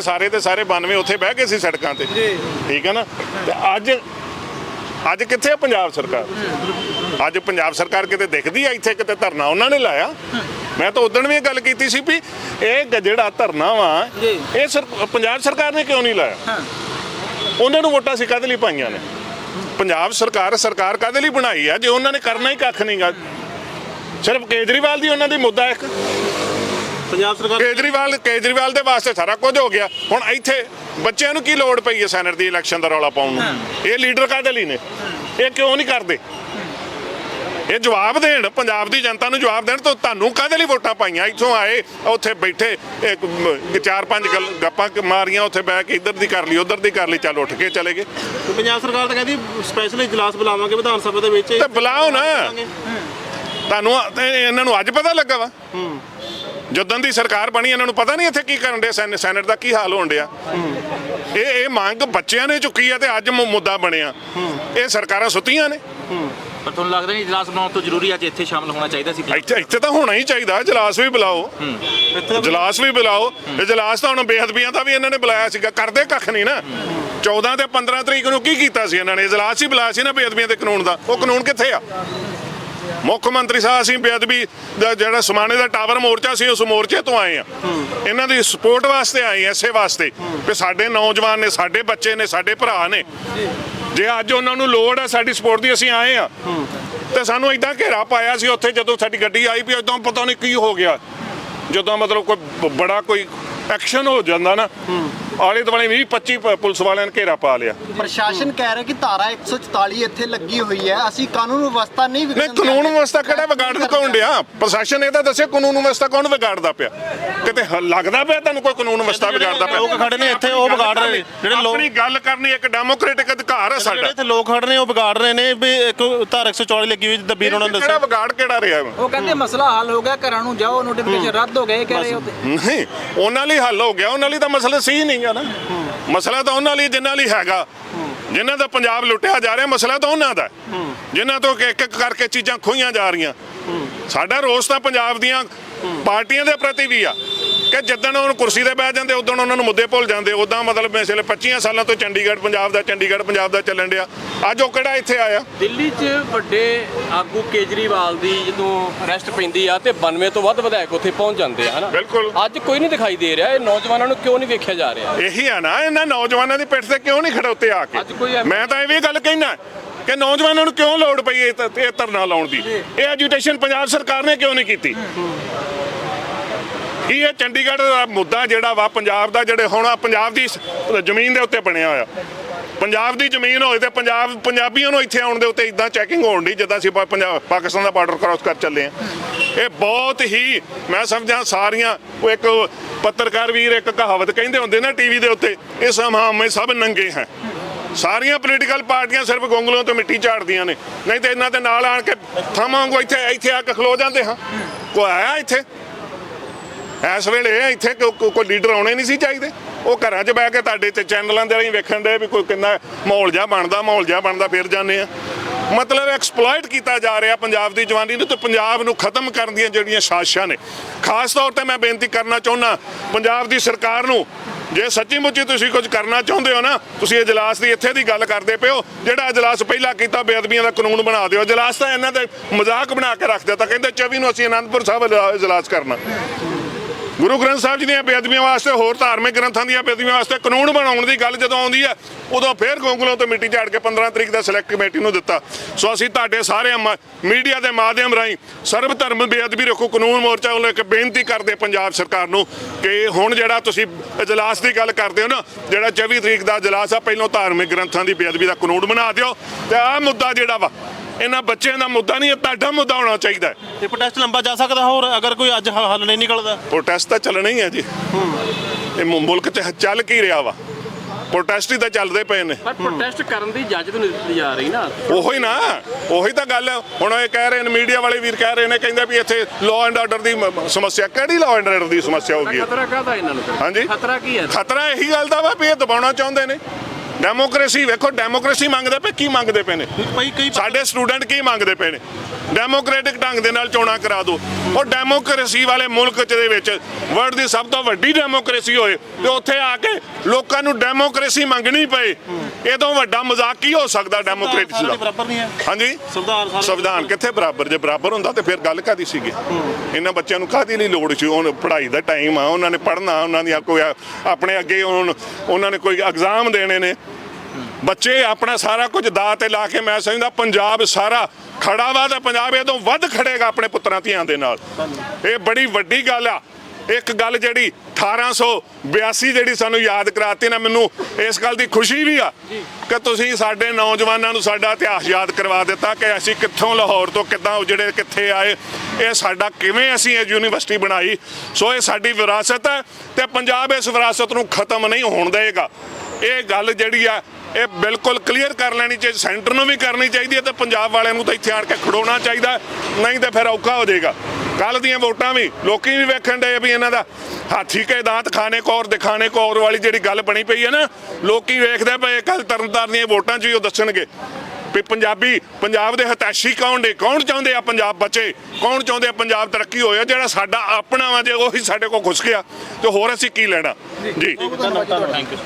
ਤੇ ਸਾਰੇ ਦੇ ਸਾਰੇ 92 ਉੱਥੇ ਬਹਿ ਗਏ ਸੀ ਸੜਕਾਂ ਤੇ। ਠੀਕ ਹੈ ਨਾ? ਤੇ ਅੱਜ ਅੱਜ ਕਿੱਥੇ ਆ ਪੰਜਾਬ ਸਰਕਾਰ? ਅੱਜ ਪੰਜਾਬ ਸਰਕਾਰ ਕਿਤੇ ਦਿਖਦੀ ਆ ਇੱਥੇ ਕਿਤੇ ਧਰਨਾ ਉਹਨਾਂ ਨੇ ਲਾਇਆ? ਮੈਂ ਤਾਂ ਉਦੋਂ ਵੀ ਇਹ ਗੱਲ ਕੀਤੀ ਸੀ ਵੀ ਇਹ ਜਿਹੜਾ ਧਰਨਾ ਵਾ। ਇਹ ਸਰ- ਪੰਜਾਬ ਸਰਕਾਰ ਨੇ ਕਿਉਂ ਨਹੀਂ ਲਾਇਆ? ਉਹਨਾਂ ਨੂੰ ਵੋਟਾਂ ਸੀ ਕਾਹਦੇ ਲਈ ਪਾਈਆਂ ਨੇ? ਪੰਜਾਬ ਸਰਕਾਰ ਸਰਕਾਰ ਕਾਹਦੇ ਲਈ ਬਣਾਈ ਆ? ਜੇ ਉਹਨਾਂ ਨੇ ਕਰਨਾ ਹੀ ਕੱਖ ਨਹੀਂਗਾ ਸਿਰਫ ਕੇਜਰੀਵਾਲ ਦੀ ਉਹਨਾਂ ਦੀ ਮੁੱਦਾ ਇੱਕ। ਪੰਜਾਬ ਸਰਕਾਰ ਕੇਜਰੀਵਾਲ ਕੇਜਰੀਵਾਲ ਦੇ ਵਾਸਤੇ ਸਾਰਾ ਕੁਝ ਹੋ ਗਿਆ। ਹੁਣ ਇੱਥੇ ਬੱਚਿਆਂ ਨੂੰ ਕੀ ਲੋੜ ਪਈ ਹੈ ਸੈਨੇਟ ਦੀ ਇਲੈਕਸ਼ਨ ਦਾ ਰੌਲਾ ਪਾਉਣ ਨੂੰ? ਇਹ ਲੀਡਰ ਕਾਹਦੇ ਲਈ ਨੇ? ਇਹ ਕਿਉਂ ਨਹੀਂ ਕਰਦੇ? ਇਹ ਜਵਾਬ ਦੇਣ ਪੰਜਾਬ ਦੀ ਜਨਤਾ ਨੂੰ ਜਵਾਬ ਦੇਣ ਤਾਂ ਤੁਹਾਨੂੰ ਕਾਹਦੇ ਲਈ ਵੋਟਾਂ ਪਾਈਆਂ? ਇੱਥੋਂ ਆਏ ਉੱਥੇ ਬੈਠੇ ਇੱਕ ਚਾਰ ਪੰਜ ਗੱਪਾਂ ਮਾਰੀਆਂ ਉੱਥੇ ਬਹਿ ਕੇ ਇੱਧਰ ਦੀ ਕਰ ਲਈ ਉੱਧਰ ਦੀ ਕਰ ਲਈ ਚੱਲ ਉੱਠ ਕੇ ਚਲੇ ਗਏ। ਪੰਜਾਬ ਸਰਕਾਰ ਤਾਂ ਕਹਿੰਦੀ ਸਪੈਸ਼ਲ ਇਜਲਾਸ ਬੁਲਾਵਾਂਗੇ ਵਿਧਾਨ ਸਭਾ ਦੇ ਵਿੱਚ। ਤੇ ਬੁਲਾਓ ਨਾ। ਤੁਹਾਨੂੰ ਇਹਨਾਂ ਨੂੰ ਅੱਜ ਪਤਾ ਲੱਗਾ ਵਾ। ਜਦੋਂ ਦੀ ਸਰਕਾਰ ਬਣੀ ਇਹਨਾਂ ਨੂੰ ਪਤਾ ਨਹੀਂ ਇੱਥੇ ਕੀ ਕਰਨ ਦੇ ਸੈਨੇਟ ਦਾ ਕੀ ਹਾਲ ਹੋਣ ਡਿਆ। ਇਹ ਇਹ ਮੰਗ ਬੱਚਿਆਂ ਨੇ ਚੁੱਕੀ ਆ ਤੇ ਅੱਜ ਮੁੱਦਾ ਬਣਿਆ। ਇਹ ਸਰਕਾਰਾਂ ਸੁੱਤੀਆਂ ਨੇ। ਪਰ ਤੁਹਾਨੂੰ ਲੱਗਦਾ ਨਹੀਂ ਇਜਲਾਸ ਬਣਾਉਣ ਤੋਂ ਜ਼ਰੂਰੀ ਅੱਜ ਇੱਥੇ ਸ਼ਾਮਲ ਹੋਣਾ ਚਾਹੀਦਾ ਸੀ? ਇੱਥੇ ਇੱਥੇ ਤਾਂ ਹੋਣਾ ਹੀ ਚਾਹੀਦਾ ਇਜਲਾਸ ਵੀ ਬੁਲਾਓ। ਇਜਲਾਸ ਵੀ ਬੁਲਾਓ। ਇਜਲਾਸ ਤਾਂ ਹੁਣ ਬੇਅਦਬੀਆਂ ਦਾ ਵੀ ਇਹਨਾਂ ਨੇ ਬੁਲਾਇਆ ਸੀਗਾ ਕਰਦੇ ਕੱਖ ਨਹੀਂ ਨਾ। 14 ਤੇ 15 ਤਰੀਕ ਨੂੰ ਕੀ ਕੀਤਾ ਸੀ ਇਹਨਾਂ ਨੇ? ਇਜਲਾਸ ਹੀ ਬੁਲਾਇਆ ਸੀ ਨਾ ਬੇਅਦਬੀਆਂ ਦੇ ਕਾਨੂੰਨ ਦਾ। ਉਹ ਕਾਨੂੰਨ ਕਿੱਥੇ ਆ? ਮੁੱਖ ਮੰਤਰੀ ਸਾਹਿਬ ਅਸੀਂ ਬੇਅਦਬੀ ਦਾ ਜਿਹੜਾ ਸਮਾਣੇ ਦਾ ਟਾਵਰ ਮੋਰਚਾ ਸੀ ਉਸ ਮੋਰਚੇ ਤੋਂ ਆਏ ਆ ਇਹਨਾਂ ਦੀ ਸਪੋਰਟ ਵਾਸਤੇ ਆਏ ਆ, ਇਸੇ ਵਾਸਤੇ। ਕਿ ਸਾਡੇ ਨੌਜਵਾਨ ਨੇ ਸਾਡੇ ਬੱਚੇ ਨੇ ਸਾਡੇ ਭਰਾ ਨੇ। ਜੇ। ਅੱਜ ਉਹਨਾਂ ਨੂੰ ਲੋੜ ਹੈ ਸਾਡੀ ਸਪੋਰਟ ਦੀ ਅਸੀਂ ਆਏ ਆ ਤੇ ਸਾਨੂੰ ਇਦਾਂ ਘੇਰਾ ਪਾਇਆ ਸੀ ਉੱਥੇ ਜਦੋਂ ਸਾਡੀ ਗੱਡੀ ਆਈ ਵੀ ਇਦਾਂ ਪਤਾ ਨਹੀਂ ਕੀ ਹੋ ਗਿਆ। ਜਦੋਂ ਮਤਲਬ ਕੋਈ ਬੜਾ ਕੋਈ ਐਕਸ਼ਨ ਹੋ ਜਾਂਦਾ ਨਾ। ਆਲੇ ਦੁਆਲੇ 20 25 ਪ- ਪੁਲਿਸ ਵਾਲਿਆਂ ਨੇ ਘੇਰਾ ਪਾ ਲਿਆ। ਪ੍ਰਸ਼ਾਸਨ ਕਹਿ ਰਿਹਾ ਕਿ ਧਾਰਾ 144 ਇੱਥੇ ਲੱਗੀ ਹੋਈ ਹੈ। ਅਸੀਂ ਕਾਨੂੰਨ ਵਿਵਸਥਾ ਨਹੀਂ ਨਹੀਂ ਵਿਗੜਨ ਕਾਨੂੰਨ ਦਿਆਂਗੇ। ਵਿਵਸਥਾ ਕਿਹੜਾ ਵਿਗਾੜਨ ਕੌਣ ਡਿਆ? ਪ੍ਰਸ਼ਾਸਨ ਇਹ ਤਾਂ ਦੱਸੇ ਕਾਨੂੰਨ ਵਿਵਸਥਾ ਕੌਣ ਵਿਗਾੜਦਾ ਪਿਆ? ਕਿਤੇ ਹ- ਲੱਗਦਾ ਪਿਆ ਤੁਹਾਨੂੰ ਕੋਈ ਕਾਨੂੰਨ ਵਿਵਸਥਾ ਵਿਗਾੜਦਾ ਪਿਆ? ਲੋਕ ਖੜੇ ਨੇ ਇੱਥੇ ਉਹ ਵਿਗਾੜ ਰਹੇ ਨੇ। ਜਿਹੜੇ ਲੋਕ ਆਪਣੀ ਗੱਲ ਕਰਨੀ ਇੱਕ ਡੈਮੋਕ੍ਰੈਟਿਕ ਅਧਿਕਾਰ ਹੈ ਜਿਹੜੇ ਸਾਡਾ। ਇੱਥੇ ਲੋਕ ਖੜੇ ਨੇ ਉਹ ਵਿਗਾੜ ਰਹੇ ਨੇ ਵੀ ਇੱਕ ਧਾਰ 144 ਲੱਗੀ ਹੋਈ ਜਿੱਦਾਂ ਵੀਰ ਉਹਨਾਂ ਨੇ ਕਿਹੜਾ ਦੱਸਿਆ। ਵਿਗਾੜ ਕਿਹੜਾ ਰਿਹਾ ਵਾ? ਉਹ ਕਹਿੰਦੇ ਮਸਲਾ ਹੱਲ ਹੋ ਗਿਆ ਘਰਾਂ ਨੂੰ ਜਾਓ ਨੋਟੀਫਿਕੇਸ਼ਨ ਰੱਦ ਹੋ ਗਏ ਕਹਿ ਰਹੇ ਹੋ ਤੇ ਨਹੀਂ ਉਹਨਾਂ ਲਈ ਹੱਲ ਹੋ ਗਿਆ ਉਹਨਾਂ ਲਈ ਤਾਂ ਮਸਲਾ ਸਹੀ ਨਹੀਂ ਗਾ ਨਾ? ਮਸਲਾ ਤਾਂ ਉਹਨਾਂ ਲਈ, ਜਿਨ੍ਹਾਂ ਲਈ ਹੈਗਾ। ਜਿਨ੍ਹਾਂ ਦਾ ਪੰਜਾਬ ਲੁੱਟਿਆ ਜਾ ਰਿਹਾ, ਮਸਲਾ ਤਾਂ ਉਹਨਾਂ ਦਾ। ਹੈ। ਜਿਨ੍ਹਾਂ ਤੋਂ ਇੱਕ ਇੱਕ ਕਰਕੇ ਚੀਜ਼ਾਂ ਖੋਈਆਂ ਜਾ ਰਹੀਆਂ। ਸਾਡਾ ਰੋਸ ਤਾਂ ਪੰਜਾਬ ਦੀਆਂ ਪਾਰਟੀਆਂ ਦੇ ਪ੍ਰਤੀ ਵੀ ਆ। ਕਿ ਜਿੱਦਣ ਉਹ ਕੁਰਸੀ ਤੇ ਬਹਿ ਜਾਂਦੇ ਉਦੋਂ ਉਹਨਾਂ ਨੂੰ ਮੁੱਦੇ ਭੁੱਲ ਜਾਂਦੇ। ਉਦਾਂ ਮਤਲਬ ਪਿਛਲੇ 25 ਸਾਲਾਂ ਤੋਂ ਚੰਡੀਗੜ੍ਹ ਪੰਜਾਬ ਦਾ ਚੰਡੀਗੜ੍ਹ ਪੰਜਾਬ ਦਾ ਚੱਲਣ ਡਿਆ। ਅੱਜ ਉਹ ਕਿਹੜਾ ਇੱਥੇ ਆਇਆ? ਦਿੱਲੀ 'ਚ ਵੱਡੇ ਆਗੂ ਕੇਜਰੀਵਾਲ ਦੀ ਜਦੋਂ ਅਰੈਸਟ ਪੈਂਦੀ ਆ ਤੇ 92 ਤੋਂ ਵੱਧ ਵਿਧਾਇਕ ਉੱਥੇ ਪਹੁੰਚ ਜਾਂਦੇ ਆ ਹਨਾ? ਬਿਲਕੁਲ। ਅੱਜ ਕੋਈ ਨਹੀਂ ਦਿਖਾਈ ਦੇ ਰਿਹਾ ਇਹ ਨੌਜਵਾਨਾਂ ਨੂੰ ਕਿਉਂ ਨਹੀਂ ਵੇਖਿਆ ਜਾ ਰਿਹਾ? ਇਹੀ ਆ ਨਾ ਇਹਨਾਂ ਨੌਜਵਾਨਾਂ ਦੀ ਪਿੱਠ ਤੇ ਕਿਉਂ ਨਹੀਂ ਖੜੋਤੇ ਆ ਕੇ? ਮੈਂ ਤਾਂ ਇਹ ਵੀ ਗੱਲ ਕਹਿਣਾ ਕਿ ਨੌਜਵਾਨਾਂ ਨੂੰ ਕਿਉਂ ਲੋੜ ਪਈ ਇਹ ਧਰਨਾ ਲਾਉਣ ਦੀ? ਇਹ ਐਜੂਟੇਸ਼ਨ ਪੰਜਾਬ ਸਰਕਾਰ ਨੇ ਕਿਉਂ ਨਹੀਂ ਕੀਤੀ? ਇਹ ਚੰਡੀਗੜ੍ਹ ਦਾ ਮੁੱਦਾ ਜਿਹੜਾ ਵਾ, ਪੰਜਾਬ ਦਾ ਜਿਹੜੇ ਹੁਣ ਪੰਜਾਬ ਦੀ ਜ਼ਮੀਨ ਦੇ ਉੱਤੇ ਬਣਿਆ ਹੋਇਆ। ਪੰਜਾਬ ਦੀ ਜ਼ਮੀਨ ਹੋਏ ਤੇ ਪੰਜਾਬ, ਪੰਜਾਬੀਆਂ ਨੂੰ ਇੱਥੇ ਆਉਣ ਦੇ ਉੱਤੇ ਇਦਾਂ ਚੈਕਿੰਗ ਹੋਣ ਦੀ ਜਿੱਦਾਂ ਅਸੀਂ ਪੰਜਾਬ, ਪਾਕਿਸਤਾਨ ਦਾ ਬਾਰਡਰ ਕ੍ਰਾਸ ਕਰ ਚੱਲੇ ਆ ਇਹ ਬਹੁਤ ਹੀ, ਮੈਂ ਸਮਝਾਂ ਸਾਰੀਆਂ, ਉਹ ਇੱਕ ਪੱਤਰਕਾਰ ਵੀਰ ਇੱਕ ਕਹਾਵਤ ਕਹਿੰਦੇ ਹੁੰਦੇ ਨਾ ਟੀਵੀ ਦੇ ਉੱਤੇ, ਇਹ ਹਮਾਮੇ ਸਭ ਨੰਗੇ ਹੈ। ਸਾਰੀਆਂ ਪੋਲੀਟੀਕਲ ਪਾਰਟੀਆਂ ਸਿਰਫ ਗੋਂਗਲੋਂ ਤੋਂ ਮਿੱਟੀ ਝਾੜਦੀਆਂ ਨੇ, ਨਹੀਂ ਤੇ ਇਹਨਾਂ ਦੇ ਨਾਲ ਆਣ ਕੇ ਥਾਵਾਂਗੋ ਇੱਥੇ ਇੱਥੇ ਆ ਕੇ ਖਲੋ ਜਾਂਦੇ ਹਾਂ। ਕੋਈ ਆਇਆ ਇੱਥੇ? ਇਸ ਵੇਲੇ ਇੱਥੇ ਕੋਈ ਲੀਡਰ ਆਉਣੇ ਨਹੀਂ ਸੀ ਚਾਹੀਦੇ। ਉਹ ਘਰਾਂ 'ਚ ਬਹਿ ਕੇ ਤੁਹਾਡੇ ਤੇ ਚੈਨਲਾਂ ਦੇ ਰਾਹੀਂ ਵੇਖਣ ਦੇ ਵੀ ਕੋਈ ਕਿੰਨਾ ਮਾਹੌਲ ਜਿਹਾ ਬਣਦਾ, ਮਾਹੌਲ ਜਿਹਾ ਬਣਦਾ, ਫਿਰ ਜਾਂਦੇ ਆ। ਮਤਲਬ ਐਕਸਪਲੋਇਟ ਕੀਤਾ ਜਾ ਰਿਹਾ ਪੰਜਾਬ ਦੀ ਜਵਾਨੀ ਨੂੰ ਤੇ ਪੰਜਾਬ ਨੂੰ ਖਤਮ ਕਰਨ ਦੀਆਂ ਜਿਹੜੀਆਂ ਸਾਜ਼ਿਸ਼ਾਂ ਨੇ। ਖਾਸ ਤੌਰ ਤੇ ਮੈਂ ਬੇਨਤੀ ਕਰਨਾ ਚਾਹੁੰਦਾ ਪੰਜਾਬ ਦੀ ਸਰਕਾਰ ਨੂੰ, ਜੇ ਸੱਚੀ ਮੁੱਚੀ ਤੁਸੀਂ ਕੁਝ ਕਰਨਾ ਚਾਹੁੰਦੇ ਹੋ ਨਾ, ਤੁਸੀਂ ਇਜਲਾਸ ਦੀ ਇੱਥੇ ਦੀ ਗੱਲ ਕਰਦੇ ਪਿਓ ਜਿਹੜਾ ਇਜਲਾਸ ਪਹਿਲਾਂ ਕੀਤਾ, ਬੇਅਦਬੀਆਂ ਦਾ ਕਾਨੂੰਨ ਬਣਾ ਦਿਓ। ਇਜਲਾਸ ਤਾਂ ਇਹਨਾਂ ਦੇ ਮਜ਼ਾਕ ਬਣਾ ਕੇ ਰੱਖ ਦਿੱਤਾ, ਕਹਿੰਦੇ 24 ਨੂੰ ਅਸੀਂ ਆਨੰਦਪੁਰ ਸਾਹਿਬ ਇਜਲਾਸ ਕਰਨਾ। ਗੁਰੂ ਗ੍ਰੰਥ ਸਾਹਿਬ ਜੀ ਦੀਆਂ ਬੇਅਦਬੀਆਂ ਵਾਸਤੇ, ਹੋਰ ਧਾਰਮਿਕ ਗ੍ਰੰਥਾਂ ਦੀਆਂ ਬੇਅਦਬੀਆਂ ਵਾਸਤੇ ਕਾਨੂੰਨ ਬਣਾਉਣ ਦੀ ਗੱਲ ਜਦੋਂ ਆਉਂਦੀ ਹੈ, ਉਦੋਂ ਫੇਰ ਗੋਂਗਲੋਂ ਤੋਂ ਮਿੱਟੀ ਝਾੜ ਕੇ 15 ਤਰੀਕ ਦਾ ਸਿਲੈਕਟ ਕਮੇਟੀ ਨੂੰ ਦਿੱਤਾ। ਸੋ ਅਸੀਂ ਤੁਹਾਡੇ ਸਾਰੇ ਮ- ਮੀਡੀਆ ਦੇ ਮਾਧਿਅਮ ਰਾਹੀਂ ਸਰਬ ਧਰਮ ਬੇਅਦਬੀ ਰੋਕੋ, ਕਾਨੂੰਨ ਮੋਰਚਾ ਵੱਲੋਂ ਇੱਕ ਬੇਨਤੀ ਕਰਦੇ ਪੰਜਾਬ ਸਰਕਾਰ ਨੂੰ ਕਿ ਹੁਣ ਜਿਹੜਾ ਤੁਸੀਂ ਇਜਲਾਸ ਦੀ ਗੱਲ ਕਰਦੇ ਹੋ ਨਾ, ਜਿਹੜਾ 24 ਤਰੀਕ ਦਾ ਇਜਲਾਸ ਆ, ਪਹਿਲਾਂ ਧਾਰਮਿਕ ਗ੍ਰੰਥਾਂ ਦੀ ਬੇਅਦਬੀ ਦਾ ਕਾਨੂੰਨ ਬਣਾ ਦਿਓ। ਤੇ ਆਹ ਮੁੱਦਾ ਜਿਹੜਾ ਵਾ ਇਹਨਾਂ ਬੱਚਿਆਂ ਦਾ ਮੁੱਦਾ ਨਹੀਂ ਇਹ ਤੁਹਾਡਾ ਮੁੱਦਾ ਹੋਣਾ ਚਾਹੀਦਾ ਹੈ। ਇਹ ਪ੍ਰੋਟੈਸਟ ਲੰਬਾ ਜਾ ਸਕਦਾ ਹੋਰ ਅਗਰ ਕੋਈ ਅੱਜ ਹ- ਹੱਲ ਨਹੀਂ ਨਿਕਲਦਾ? ਪ੍ਰੋਟੈਸਟ ਤਾਂ ਚੱਲਣਾ ਹੀ ਹੈ ਜੀ। ਇਹ ਮੁ- ਮੁਲਕ 'ਚ ਚੱਲ ਕੀ ਰਿਹਾ ਵਾ? ਪ੍ਰੋਟੈਸਟ ਹੀ ਤਾਂ ਚੱਲਦੇ ਪਏ ਨੇ। ਪਰ ਪ੍ਰੋਟੈਸਟ ਕਰਨ ਦੀ ਇਜਾਜ਼ਤ ਨਹੀਂ ਦਿੱਤੀ ਜਾ ਰਹੀ ਨਾ। ਉਹੀ ਨਾ ਉਹੀ ਤਾਂ ਗੱਲ ਹੈ। ਹੁਣ ਇਹ ਕਹਿ ਰਹੇ ਨੇ ਮੀਡੀਆ ਵਾਲੇ ਵੀਰ ਕਹਿ ਰਹੇ ਨੇ ਕਹਿੰਦੇ ਵੀ ਇੱਥੇ ਲਾਅ ਐਂਡ ਆਰਡਰ ਦੀ ਮ- ਮ- ਸਮੱਸਿਆ ਕਿਹੜੀ ਲਾਅ ਐਂਡ ਆਰਡਰ ਦੀ ਸਮੱਸਿਆ ਹੋ ਗਈ ਹੈ? ਖਤਰਾ ਕਾਹਦਾ ਇਹਨਾਂ ਨੂੰ ਫਿਰ? ਹਾਂਜੀ। ਖਤਰਾ ਕੀ ਹੈ? ਖਤਰਾ ਇਹੀ ਗੱਲ ਦਾ ਵਾ ਵੀ ਇਹ ਦਬਾਉਣਾ ਚਾਹੁੰਦੇ ਨੇ। ਡੈਮੋਕ੍ਰੇਸੀ ਵੇਖੋ ਡੈਮੋਕ੍ਰੇਸੀ ਮੰਗਦੇ ਪਏ ਕੀ ਮੰਗਦੇ ਪਏ ਨੇ? ਕਈ ਸਾਡੇ ਸਟੂਡੈਂਟ ਕੀ ਮੰਗਦੇ ਪਏ ਨੇ? ਡੈਮੋਕ੍ਰੈਟਿਕ ਢੰਗ ਦੇ ਨਾਲ ਚੋਣਾਂ ਕਰਾ ਦਿਓ ਉਹ ਡੈਮੋਕ੍ਰੇਸੀ ਵਾਲੇ ਮੁਲਕ ਚ ਦੇ ਵਿੱਚ ਵਰਲਡ ਦੀ ਸਭ ਤੋਂ ਵੱਡੀ ਡੈਮੋਕ੍ਰੇਸੀ ਹੋਏ ਤੇ ਉੱਥੇ ਆ ਕੇ ਲੋਕਾਂ ਨੂੰ ਡੈਮੋਕ੍ਰੇਸੀ ਮੰਗਣੀ ਪਏ। ਇਹ ਤੋਂ ਵੱਡਾ ਮਜ਼ਾਕ ਕੀ ਹੋ ਸਕਦਾ ਡੈਮੋਕ੍ਰੇਸੀ ਦਾ? ਬਰਾਬਰ ਨਹੀਂ ਹੈ। ਹਾਂਜੀ? ਸੰਵਿਧਾਨ ਕਿੱਥੇ ਬਰਾਬਰ? ਜੇ ਬਰਾਬਰ ਹੁੰਦਾ ਤੇ ਫਿਰ ਗੱਲ ਕਾਦੀ ਸੀਗੀ? ਇਹਨਾਂ ਬੱਚਿਆਂ ਨੂੰ ਕਾਦੀ ਨਹੀਂ ਲੋੜ ਸੀ? ਹੁਣ ਪੜ੍ਹਾਈ ਦਾ ਟਾਈਮ ਆ ਉਹਨਾਂ ਨੇ ਪੜ੍ਹਨਾ ਉਹਨਾਂ ਦੀ ਕੋਈ ਆਪਣੇ ਅੱਗੇ ਉਹਨਾਂ ਨੇ ਕੋਈ ਐਗਜ਼ਾਮ ਦੇਣੇ ਨੇ। ਬੱਚੇ ਆਪਣਾ ਸਾਰਾ ਕੁਝ ਦਾ ਤੇ ਲਾ ਕੇ ਮੈਂ ਸਮਝਦਾ ਪੰਜਾਬ ਸਾਰਾ ਖੜਾ ਵਾ ਤੇ ਪੰਜਾਬ ਇਹ ਤੋਂ ਵੱਧ ਖੜੇਗਾ ਆਪਣੇ ਪੁੱਤਰਾਂ ਧੀਆਂ ਦੇ ਨਾਲ। ਇਹ ਬੜੀ ਵੱਡੀ ਗੱਲ ਆ। ਇੱਕ ਗੱਲ ਜਿਹੜੀ 1882 ਜਿਹੜੀ ਸਾਨੂੰ ਯਾਦ ਕਰਾਤੀ ਨਾ, ਮੈਨੂੰ ਇਸ ਗੱਲ ਦੀ ਖੁਸ਼ੀ ਵੀ ਆ ਕਿ ਤੁਸੀਂ ਸਾਡੇ ਨੌਜਵਾਨਾਂ ਨੂੰ ਸਾਡਾ ਇਤਿਹਾਸ ਯਾਦ ਕਰਵਾ ਦਿੱਤਾ ਕਿ ਅਸੀਂ ਕਿੱਥੋਂ ਲਾਹੌਰ ਤੋਂ ਕਿੱਦਾਂ ਉਜੜੇ, ਕਿੱਥੇ ਆਏ, ਇਹ ਸਾਡਾ ਕਿਵੇਂ ਅਸੀਂ ਇਹ ਯੂਨੀਵਰਸਿਟੀ ਬਣਾਈ। ਸੋ ਇਹ ਸਾਡੀ ਵਿਰਾਸਤ ਹੈ ਤੇ ਪੰਜਾਬ ਇਸ ਵਿਰਾਸਤ ਨੂੰ ਖਤਮ ਨਹੀਂ ਹੋਣ ਦੇਗਾ ਇਹ ਗੱਲ ਜਿਹੜੀ ਆ ਇਹ ਬਿਲਕੁਲ ਕਲੀਅਰ ਕਰ ਲੈਣੀ ਚਾਹੀਦੀ ਸੈਂਟਰ ਨੂੰ ਵੀ ਕਰਨੀ ਚਾਹੀਦੀ ਹੈ ਤੇ ਪੰਜਾਬ ਵਾਲਿਆਂ ਨੂੰ ਤਾਂ ਇੱਥੇ ਆਣ ਕੇ ਖੜੋਣਾ ਚਾਹੀਦਾ ਨਹੀਂ ਤੇ ਫਿਰ ਔਖਾ ਹੋ ਜਾਏਗਾ। ਕੱਲ ਦੀਆਂ ਵੋਟਾਂ ਵੀ ਲੋਕੀ ਵੀ ਵੇਖਣ ਦੇ ਵੀ ਇਹਨਾਂ ਦਾ ਹਾਥੀ ਕੇ ਦਾੰਤ ਖਾਣੇ ਕੌਰ ਦਿਖਾਣੇ ਕੌਰ ਵਾਲੀ ਜਿਹੜੀ ਗੱਲ ਬਣੀ ਪਈ ਹੈ ਨਾ ਲੋਕੀ ਵੇਖਦੇ ਪਏ ਕੱਲ ਤਰਨਤਾਰਨ ਦੀਆਂ ਵੋਟਾਂ 'ਚ ਵੀ ਉਹ ਦੱਸਣਗੇ ਵੀ ਪੰਜਾਬੀ ਪੰਜਾਬ ਦੇ ਹਤਾਸ਼ੀ ਕੌਣ ਨੇ? ਕੌਣ ਚਾਹੁੰਦੇ ਆ ਪੰਜਾਬ ਬਚੇ? ਕੌਣ ਚਾਹੁੰਦੇ ਆ ਪੰਜਾਬ ਤਰੱਕੀ ਹੋਏ ਜਿਹੜਾ ਸਾਡਾ ਆਪਣਾ ਵਾ ਜੇ ਉਹੀ ਸਾਡੇ ਕੋਲ ਘੁਸ ਗਿਆ ਤੇ ਹੋਰ ਅਸੀਂ ਕੀ ਲੈਣਾ? ਜੀ। Thank you